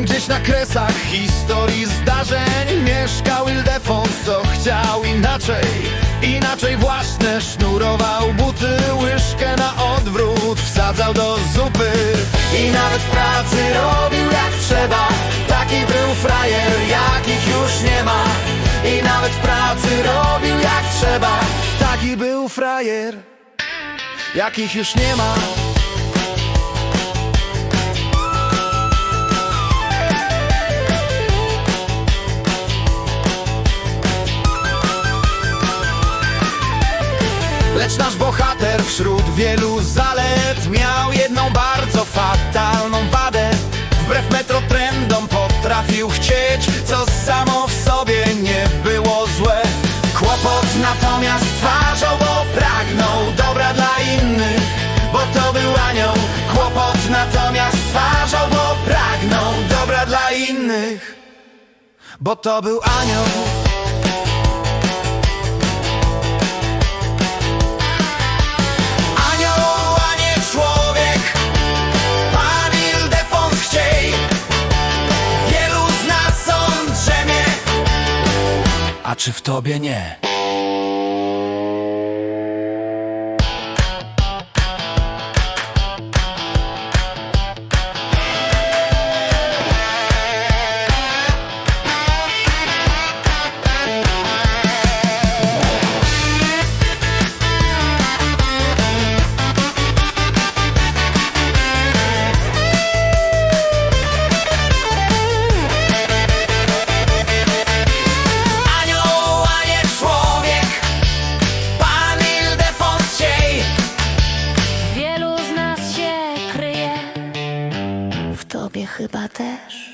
Gdzieś na kresach historii zdarzeń Mieszkał Ildefons, co chciał inaczej Inaczej własne sznurował buty Łyżkę na odwrót wsadzał do zupy. I nawet pracy robił jak trzeba Taki był frajer, jakich już nie ma. I nawet pracy robił jak trzeba Taki był frajer, jakich już nie ma Lecz nasz bohater wśród wielu zalet Miał jedną bardzo fatalną wadę. Wbrew metrotrendom potrafił chcieć Co samo w sobie nie było złe. Kłopot natomiast stwarzał, bo pragnął Dobra dla innych, bo to był anioł. Kłopot natomiast stwarzał, bo pragnął Dobra dla innych, bo to był Anioł, Czy w tobie nie? Chyba też.